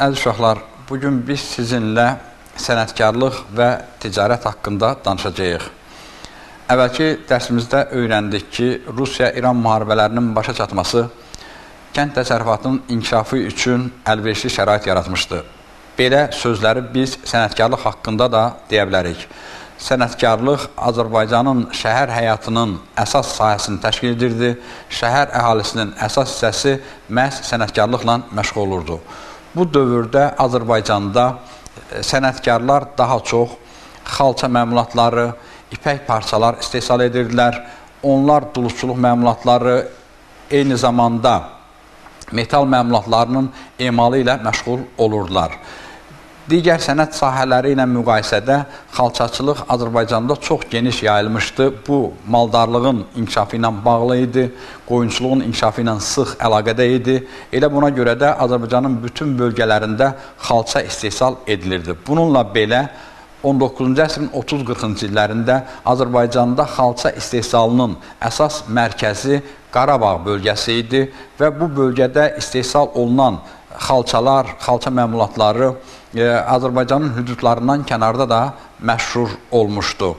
Əziz uşaqlar, bugün biz sizinlə sənətkarlıq və ticarət haqqında danışacağıq. Əvvəlki dərsimizdə öyrəndik ki, Rusiya-İran müharibələrinin başa çatması kənd təsərrüfatının inkişafı üçün əlverişli şərait yaratmışdı. Belə sözləri biz sənətkarlıq haqqında da deyə bilərik. Sənətkarlıq Azərbaycanın şəhər həyatının əsas sahəsini təşkil edirdi. Şəhər əhalisinin əsas hissəsi məhz sənətkarlıqla məşğul olurdu. Bu dövrdə Azərbaycanda e, sənətkarlar daha çox xalça məmulatları, ipək parçalar istehsal edirdilər. Onlar duluzçuluq məmulatları, eyni zamanda metal məmulatlarının emalı ilə məşğul olurdular. Digər sənət sahələri ilə müqayisədə xalçaçılıq Azərbaycanda çox geniş yayılmışdı. Bu, maldarlığın inkişafı ilə bağlı idi, qoyunçuluğun inkişafı ilə sıx əlaqədə idi. Elə buna görə də Azərbaycanın bütün bölgələrində xalça istehsal edilirdi. Bununla belə 19-cu əsrin 30-40-cı illərində Azərbaycanda xalça istehsalının əsas mərkəzi Qarabağ bölgəsi idi və bu bölgədə istehsal olunan xalçalar, xalça məmulatları e, Azərbaycanın hüdudlarından kənarda da məşhur olmuşdu.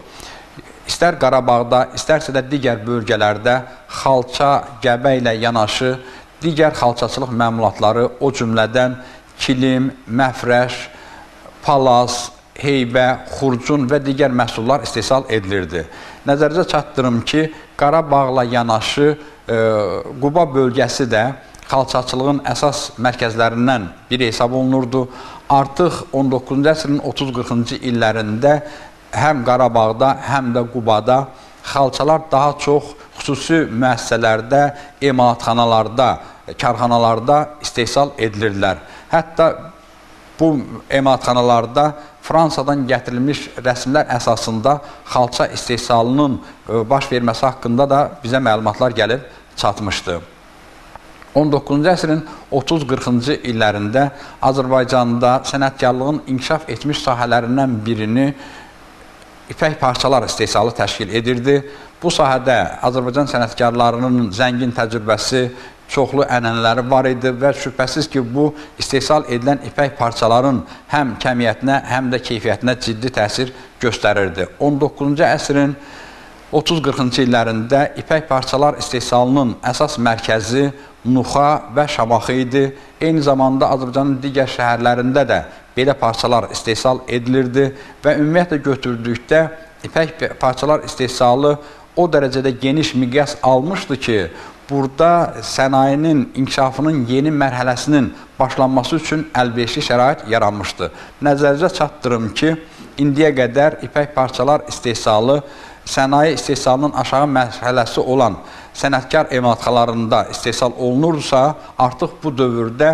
İstər Qarabağda, istərsə də digər bölgələrdə xalça, gəbə ilə yanaşı digər xalçaçılıq məmulatları, o cümlədən kilim, məfrəş, palaz, heybə, xurcun və digər məhsullar istehsal edilirdi. Nəzərinizə çatdırım ki, Qarabağla yanaşı e, Quba bölgəsi də xalçaçılığın əsas mərkəzlərindən biri hesab olunurdu. Artıq 19-cu əsrin 30-40-cı illərində həm Qarabağda, həm də Qubada xalçalar daha çox xüsusi müəssisələrdə, emalatxanalarda, karxanalarda istehsal edilirdilər. Hətta bu emalatxanalarda Fransadan gətirilmiş rəsmlər əsasında xalça istehsalının e, baş verməsi haqqında da bizə məlumatlar gəlib çatmışdı. 19-cu əsrin 30-40-cı illərində Azərbaycanda sənətkarlığın inkişaf etmiş sahələrindən birini ipək parçalar istehsalı təşkil edirdi. Bu sahədə Azərbaycan sənətkarlarının zəngin təcrübəsi, çoxlu ənənələri var idi və şübhəsiz ki, bu istehsal edilən ipək parçaların həm kəmiyyətinə, həm də keyfiyyətinə ciddi təsir göstərirdi. 19-cu əsrin 30-40-cı illərində ipək parçalar istehsalının əsas mərkəzi Nuxa və Şamaxı idi. Eyni zamanda Azərbaycanın digər şəhərlərində də belə parçalar istehsal edilirdi və ümumiyyətlə götürdükdə ipək parçalar istehsalı o dərəcədə geniş miqyas almışdı ki, burada sənayinin inkişafının yeni mərhələsinin başlanması üçün əlverişli şərait yaranmışdı. Nəzərinizə çatdırım ki, indiyə qədər ipək parçalar istehsalı sənaye istehsalının aşağı mərhələsi olan sənətkar emalatxalarında istehsal olunursa, artıq bu dövrdə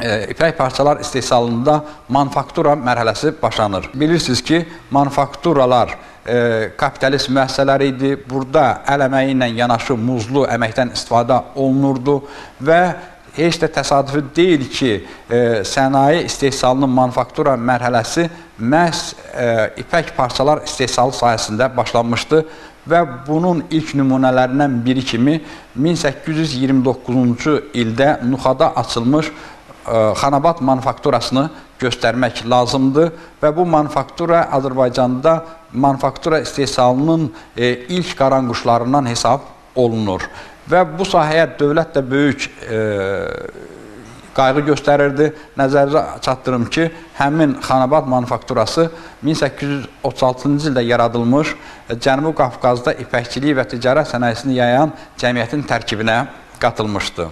e, ipək parçalar istehsalında manufaktura mərhələsi başlanır. Bilirsiniz ki, manufakturalar e, kapitalist müəssisələr idi. Burada əl əməyi ilə yanaşı muzlu əməkdən istifadə olunurdu və heç də təsadüfi deyil ki, e, sənaye istehsalının manufaktura mərhələsi məhz e, ipək parçalar istehsalı sahəsində başlanmışdı və bunun ilk nümunələrindən biri kimi 1829-cu ildə Nuxada açılmış e, Xanabat manufakturasını göstərmək lazımdır və bu manufaktura Azərbaycanda manufaktura istehsalının e, ilk qaranquşlarından hesab olunur və bu sahəyə dövlət də böyük e, qayğı göstərirdi. Nəzərinizə çatdırım ki, həmin Xanabad manufakturası 1836-cı ildə yaradılmış Cənubi Qafqazda ipəkçilik və ticarət sənayesini yayan cəmiyyətin tərkibinə qatılmışdı.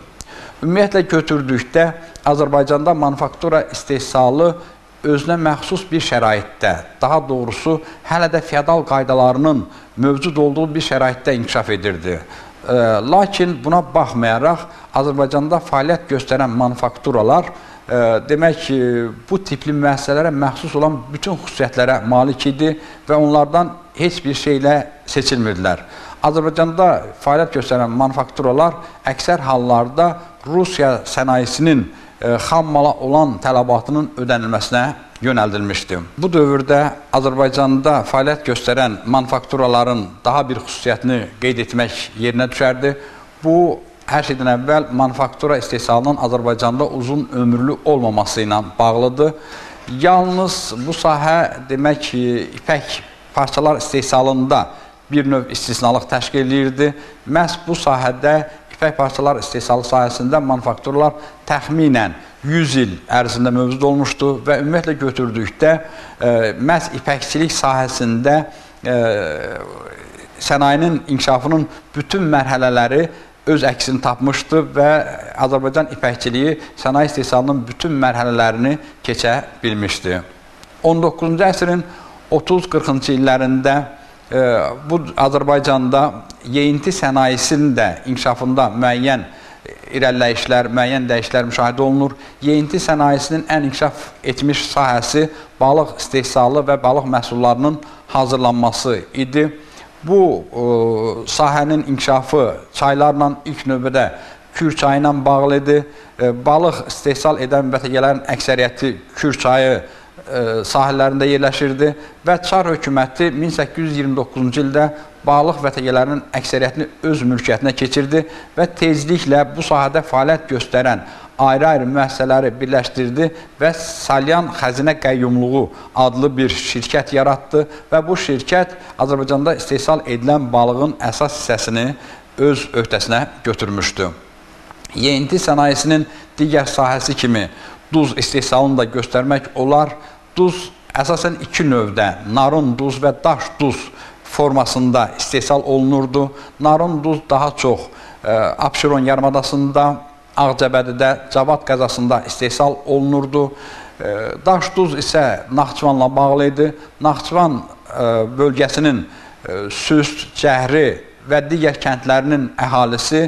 Ümumiyyətlə götürdükdə Azərbaycanda manufaktura istehsalı özünə məxsus bir şəraitdə, daha doğrusu hələ də feodal qaydalarının mövcud olduğu bir şəraitdə inkişaf edirdi. Lakin buna baxmayaraq Azərbaycanda fəaliyyət göstərən manufakturalar demək ki, bu tipli müəssisələrə məxsus olan bütün xüsusiyyətlərə malik idi və onlardan heç bir şeylə seçilmirdilər. Azərbaycanda fəaliyyət göstərən manufakturalar əksər hallarda Rusiya sənayesinin xam mala olan tələbatının ödənilməsinə yönəldilmişdi. Bu dövrdə Azərbaycanda fəaliyyət göstərən manufakturaların daha bir xüsusiyyətini qeyd etmək yerinə düşərdi. Bu, hər şeydən əvvəl manufaktura istehsalının Azərbaycanda uzun ömürlü olmaması ilə bağlıdır. Yalnız bu sahə demək ki, ipək parçalar istehsalında bir növ istisnalıq təşkil edirdi. Məhz bu sahədə ipək parçalar istehsalı sahəsində manufakturlar təxminən 100 il ərzində mövcud olmuşdu və ümumiyyətlə götürdükdə e, məhz ipəkçilik sahəsində e, sənayenin inkişafının bütün mərhələləri öz əksini tapmışdı və Azərbaycan ipəkçiliyi sənaye istehsalının bütün mərhələlərini keçə bilmişdi. 19-cu əsrin 30-40-cı illərində e, bu Azərbaycanda yeyinti sənayesinin də inkişafında müəyyən irəliləyişlər, müəyyən dəyişikliklər müşahidə olunur. Yeyinti sənayesinin ən inkişaf etmiş sahəsi balıq istehsalı və balıq məhsullarının hazırlanması idi. Bu ə, sahənin inkişafı çaylarla ilk növbədə Kür çayı ilə bağlı idi. Ə, balıq istehsal edən vətəgələrin əksəriyyəti Kür çayı ə, sahillərində yerləşirdi və Çar hökuməti 1829-cu ildə balıq vətəgələrinin əksəriyyətini öz mülkiyyətinə keçirdi və tezliklə bu sahədə fəaliyyət göstərən ayrı-ayrı müəssisələri birləşdirdi və Salyan Xəzinə Qəyyumluğu adlı bir şirkət yaratdı və bu şirkət Azərbaycanda istehsal edilən balığın əsas hissəsini öz öhdəsinə götürmüşdü. Yeyinti sənayesinin digər sahəsi kimi duz istehsalını da göstərmək olar. Duz əsasən iki növdə, narın duz və daş duz formasında istehsal olunurdu. Narın duz daha çox e, Abşeron yarımadasında, Ağcabədidə, Cavad qəzasında istehsal olunurdu. Daş duz isə Naxçıvanla bağlı idi. Naxçıvan bölgəsinin Süst, Cəhri və digər kəndlərinin əhalisi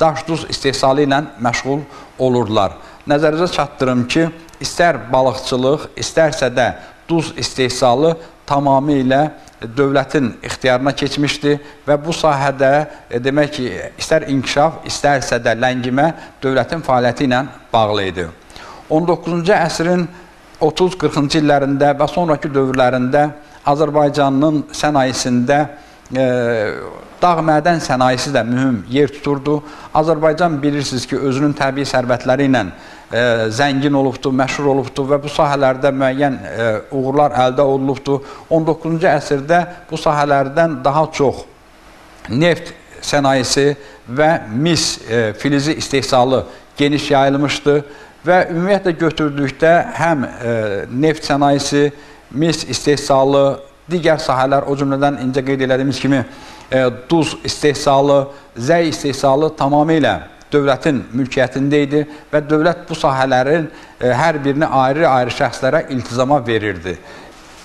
daş duz istehsalı ilə məşğul olurlar. Nəzərinizə çatdırım ki, istər balıqçılıq, istərsə də duz istehsalı tamamilə dövlətin ixtiyarına keçmişdi və bu sahədə e, demək ki, istər inkişaf, istərsə də ləngimə dövlətin fəaliyyəti ilə bağlı idi. 19-cu əsrin 30-40-cı illərində və sonrakı dövrlərində Azərbaycanın sənayesində dağ mədən sənayesi də mühüm yer tuturdu. Azərbaycan bilirsiniz ki, özünün təbii sərvətləri ilə e, zəngin olubdur, məşhur olubdur və bu sahələrdə müəyyən e, uğurlar əldə olunubdur. 19-cu əsrdə bu sahələrdən daha çox neft sənayesi və mis e, filizi istehsalı geniş yayılmışdı və ümumiyyətlə götürdükdə həm e, neft sənayesi, mis istehsalı, digər sahələr, o cümlədən incə qeyd elədiyimiz kimi e, duz istehsalı, zəy istehsalı tamamilə dövlətin mülkiyyətində idi və dövlət bu sahələrin e, hər birini ayrı-ayrı şəxslərə iltizama verirdi.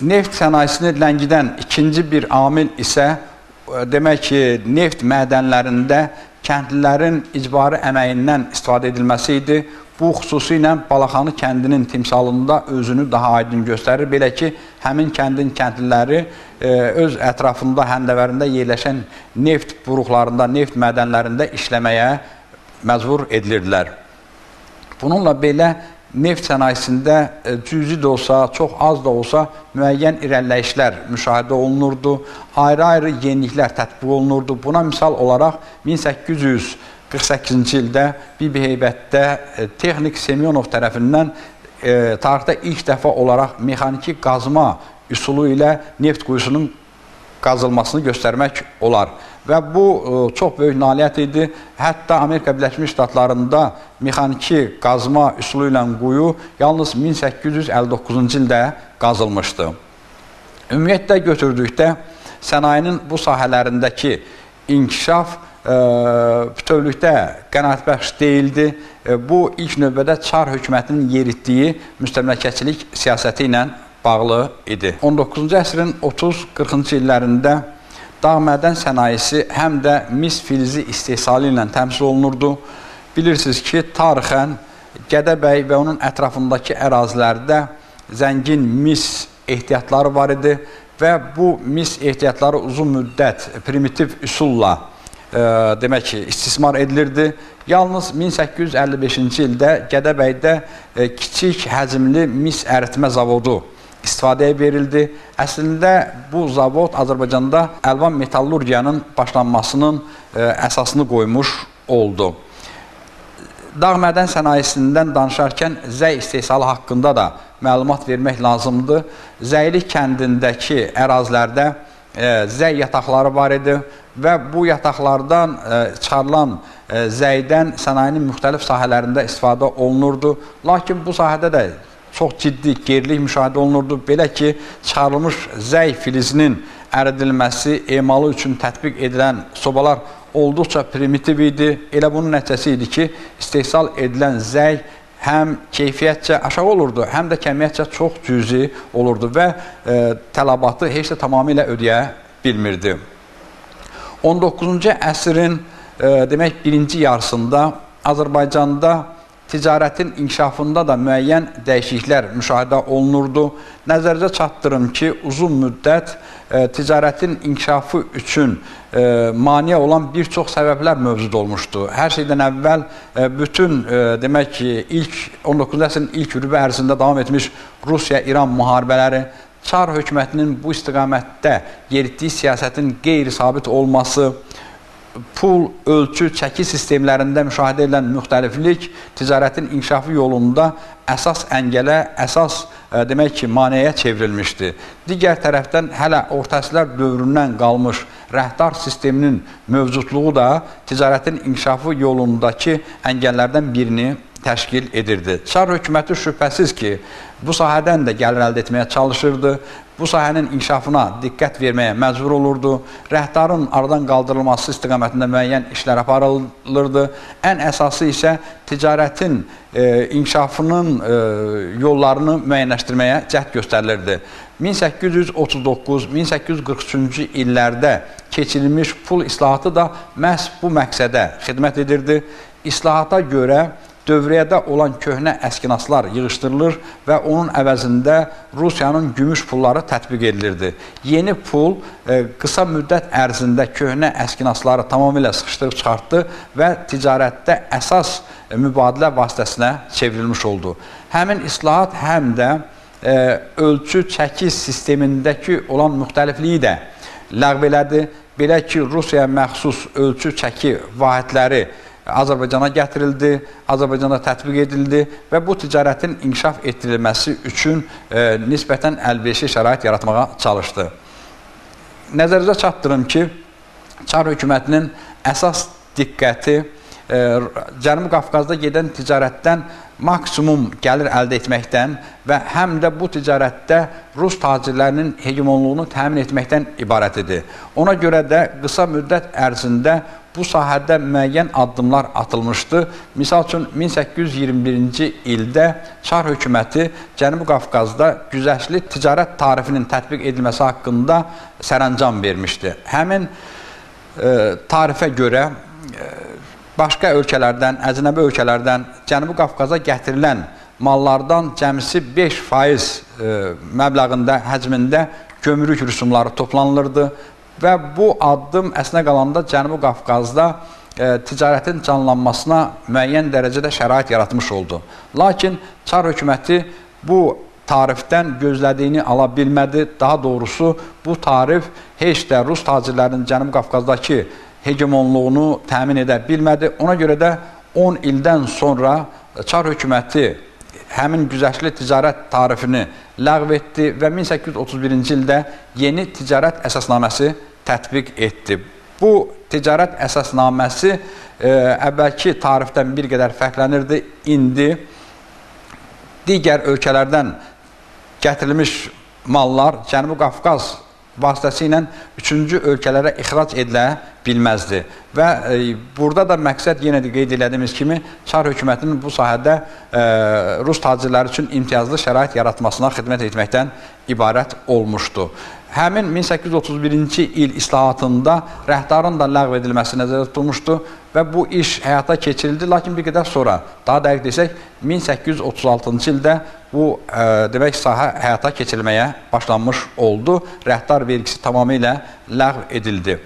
Neft sənayesini ləngidən ikinci bir amil isə e, demək ki, neft mədənlərində kəndlilərin icbari əməyindən istifadə edilməsi idi. Bu xüsusilə Balaxanı kəndinin timsalında özünü daha aydın göstərir. Belə ki, həmin kəndin kəndliləri e, öz ətrafında, həndəvərində yerləşən neft buruqlarında, neft mədənlərində işləməyə məcbur edilirdilər. Bununla belə neft sənayesində e, cüzi də olsa, çox az da olsa müəyyən irəliləyişlər müşahidə olunurdu. Ayrı-ayrı yeniliklər tətbiq olunurdu. Buna misal olaraq 1800 48-ci ildə Bibi Heybətdə e, texnik Semyonov tərəfindən e, tarixdə ilk dəfə olaraq mexaniki qazma üsulu ilə neft quyusunun qazılmasını göstərmək olar. Və bu e, çox böyük nailiyyət idi. Hətta Amerika Birləşmiş Ştatlarında mexaniki qazma üsulu ilə quyu yalnız 1859-cu ildə qazılmışdı. Ümumiyyətlə götürdükdə sənayenin bu sahələrindəki inkişaf bütövlükdə qənaətbəxş deyildi. Bu ilk növbədə Çar hökumətinin yeritdiyi müstəmləkəçilik siyasəti ilə bağlı idi. 19-cu əsrin 30-40-cı illərində dağ mədən sənayesi həm də mis filizi istehsalı ilə təmsil olunurdu. Bilirsiniz ki, tarixən Gədəbəy və onun ətrafındakı ərazilərdə zəngin mis ehtiyatları var idi və bu mis ehtiyatları uzun müddət primitiv üsulla e, demək ki, istismar edilirdi. Yalnız 1855-ci ildə Gədəbəydə e, kiçik həcmli mis əritmə zavodu istifadəyə verildi. Əslində bu zavod Azərbaycanda əlvan metallurgiyanın başlanmasının ə, e, əsasını qoymuş oldu. Dağ mədən sənayesindən danışarkən zəy istehsalı haqqında da məlumat vermək lazımdır. Zəylik kəndindəki ərazilərdə e, zəy yataqları var idi və bu yataqlardan e, çıxarılan e, zəydən sənayenin müxtəlif sahələrində istifadə olunurdu. Lakin bu sahədə də çox ciddi gerilik müşahidə olunurdu. Belə ki, çıxarılmış zəy filizinin əridilməsi, emalı üçün tətbiq edilən sobalar olduqca primitiv idi. Elə bunun nəticəsi idi ki, istehsal edilən zəy həm keyfiyyətcə aşağı olurdu, həm də kəmiyyətcə çox cüzi olurdu və e, tələbatı heç də tamamilə ödəyə bilmirdi. 19-cu əsrin e, demək birinci yarısında Azərbaycanda ticarətin inkişafında da müəyyən dəyişikliklər müşahidə olunurdu. Nəzərinizə çatdırım ki, uzun müddət e, ticarətin inkişafı üçün e, maneə olan bir çox səbəblər mövcud olmuşdu. Hər şeydən əvvəl e, bütün e, demək ki, ilk 19-cu əsrin ilk rübə ərzində davam etmiş Rusiya-İran müharibələri Çar hökumətinin bu istiqamətdə yeritdiyi siyasətin qeyri-sabit olması, pul, ölçü, çəki sistemlərində müşahidə edilən müxtəliflik ticarətin inkişafı yolunda əsas əngələ, əsas ə, e, demək ki, maneəyə çevrilmişdi. Digər tərəfdən hələ orta əsrlər dövründən qalmış rəhdar sisteminin mövcudluğu da ticarətin inkişafı yolundakı əngəllərdən birini təşkil edirdi. Çar hökuməti şübhəsiz ki, bu sahədən də gəlir əldə etməyə çalışırdı bu sahənin inkişafına diqqət verməyə məcbur olurdu. Rəhdarın aradan qaldırılması istiqamətində müəyyən işlər aparılırdı. Ən əsası isə ticarətin e, inkişafının e, yollarını müəyyənləşdirməyə cəhd göstərilirdi. 1839-1843-cü illərdə keçirilmiş pul islahatı da məhz bu məqsədə xidmət edirdi. İslahata görə dövriyyədə olan köhnə əskinaslar yığışdırılır və onun əvəzində Rusiyanın gümüş pulları tətbiq edilirdi. Yeni pul e, qısa müddət ərzində köhnə əskinasları tamamilə sıxışdırıb çıxartdı və ticarətdə əsas e, mübadilə vasitəsinə çevrilmiş oldu. Həmin islahat həm də e, ölçü çəki sistemindəki olan müxtəlifliyi də ləğv elədi. Belə ki, Rusiyaya məxsus ölçü çəki vahidləri Azərbaycana gətirildi, Azərbaycanda tətbiq edildi və bu ticarətin inkişaf etdirilməsi üçün e, nisbətən əlverişli şərait yaratmağa çalışdı. Nəzərinizə çatdırım ki, Çar hökumətinin əsas diqqəti e, Cənubi Qafqazda gedən ticarətdən maksimum gəlir əldə etməkdən və həm də bu ticarətdə Rus tacirlərinin hegemonluğunu təmin etməkdən ibarət idi. Ona görə də qısa müddət ərzində bu sahədə müəyyən addımlar atılmışdı. Misal üçün 1821-ci ildə Çar hökuməti Cənubi Qafqazda güzəştli ticarət tarifinin tətbiq edilməsi haqqında sərəncam vermişdi. Həmin e, tarifə görə e, başqa ölkələrdən, əcnəbi ölkələrdən Cənubi Qafqaza gətirilən mallardan cəmsi 5% e, məbləğində, həcmində gömrük rüsumları toplanılırdı və bu addım əslində qalanda Cənubi Qafqazda e, ticarətin canlanmasına müəyyən dərəcədə şərait yaratmış oldu. Lakin Çar hökuməti bu tarifdən gözlədiyini ala bilmədi. Daha doğrusu bu tarif heç də Rus tacirlərinin Cənubi Qafqazdakı hegemonluğunu təmin edə bilmədi. Ona görə də 10 ildən sonra Çar hökuməti həmin güzəştli ticarət tarifini ləğv etdi və 1831-ci ildə yeni ticarət əsasnaməsi tətbiq etdi. Bu ticarət əsasnaməsi e, əvvəlki tarifdən bir qədər fərqlənirdi. İndi digər ölkələrdən gətirilmiş mallar Cənubi Qafqaz vasitəsilə üçüncü ölkələrə ixrac edilə bilməzdi. Və e, burada da məqsəd yenə də qeyd elədiyimiz kimi Çar hökumətinin bu sahədə e, Rus tacirləri üçün imtiyazlı şərait yaratmasına xidmət etməkdən ibarət olmuşdu. Həmin 1831-ci il islahatında rəhdarın da ləğv edilməsi nəzərdə tutulmuşdu və bu iş həyata keçirildi. Lakin bir qədər sonra, daha dəqiq desək, 1836-cı ildə bu ə, e, demək sahə həyata keçirilməyə başlanmış oldu. Rəhdar vergisi tamamilə ləğv edildi.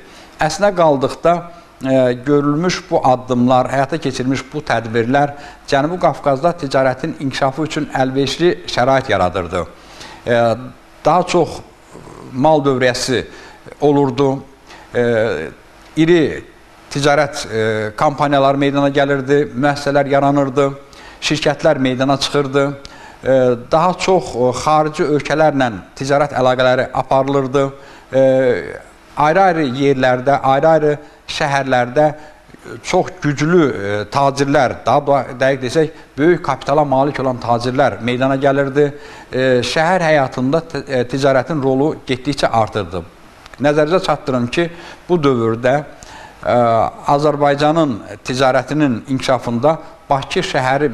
Əsnə qaldıqda ə, e, görülmüş bu addımlar, həyata keçirilmiş bu tədbirlər Cənubi Qafqazda ticarətin inkişafı üçün əlverişli şərait yaradırdı. Ə, e, daha çox mal dövriyyəsi olurdu. E, iri ticarət e, kampaniyaları meydana gəlirdi, müəssisələr yaranırdı, şirkətlər meydana çıxırdı. E, daha çox e, xarici ölkələrlə ticarət əlaqələri aparılırdı. E, ayrı-ayrı yerlərdə, ayrı-ayrı şəhərlərdə çox güclü e, tacirlər, daha dəqiq desək, böyük kapitala malik olan tacirlər meydana gəlirdi. E, şəhər həyatında e, ticarətin rolu getdikcə artırdı. Nəzərinizə çatdırım ki, bu dövrdə e, Azərbaycanın ticarətinin inkişafında Bakı şəhəri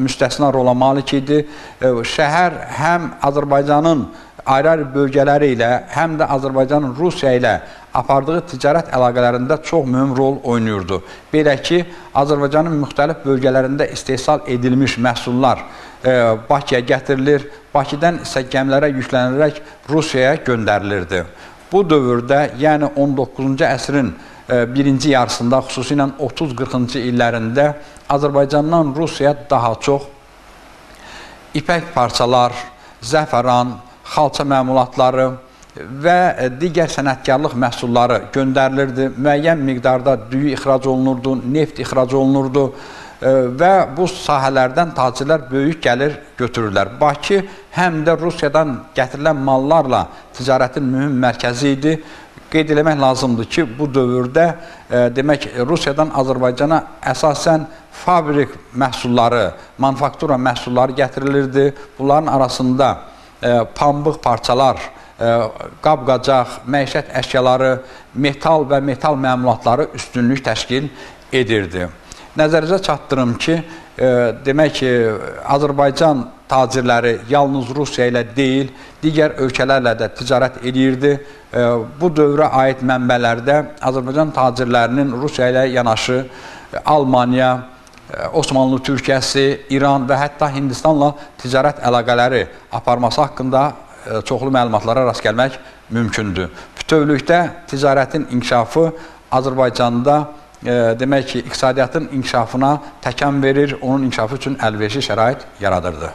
müstəsna rola malik idi. Şəhər həm Azərbaycanın ayrı-ayrı bölgələri ilə, həm də Azərbaycanın Rusiya ilə apardığı ticarət əlaqələrində çox mühüm rol oynayırdı. Belə ki, Azərbaycanın müxtəlif bölgələrində istehsal edilmiş məhsullar e, Bakıya gətirilir, Bakıdan isə gəmilərə yüklənərək Rusiyaya göndərilirdi. Bu dövrdə, yəni 19-cu əsrin birinci yarısında, xüsusilə 30-40-cı illərində Azərbaycandan Rusiyaya daha çox ipək parçalar, zəfəran, xalça məmulatları və digər sənətkarlıq məhsulları göndərilirdi. Müəyyən miqdarda düyü ixrac olunurdu, neft ixrac olunurdu e, və bu sahələrdən tacirlər böyük gəlir götürürlər. Bakı həm də Rusiyadan gətirilən mallarla ticarətin mühüm mərkəzi idi. Qeyd eləmək lazımdır ki, bu dövrdə e, demək Rusiyadan Azərbaycana əsasən fabrik məhsulları, manufaktura məhsulları gətirilirdi. Bunların arasında e, pambıq parçalar, e, qab-qacaq, məişət əşyaları, metal və metal məmulatları üstünlük təşkil edirdi. Nəzərinizə çatdırım ki, demək ki, Azərbaycan tacirləri yalnız Rusiya ilə deyil, digər ölkələrlə də ticarət edirdi. E, bu dövrə aid mənbələrdə Azərbaycan tacirlərinin Rusiya ilə yanaşı Almaniya, Osmanlı Türkiyəsi, İran və hətta Hindistanla ticarət əlaqələri aparması haqqında e, çoxlu məlumatlara rast gəlmək mümkündür. Bütövlükdə ticarətin inkişafı Azərbaycanda e, demək ki, iqtisadiyyatın inkişafına təkan verir, onun inkişafı üçün əlverişli şərait yaradırdı.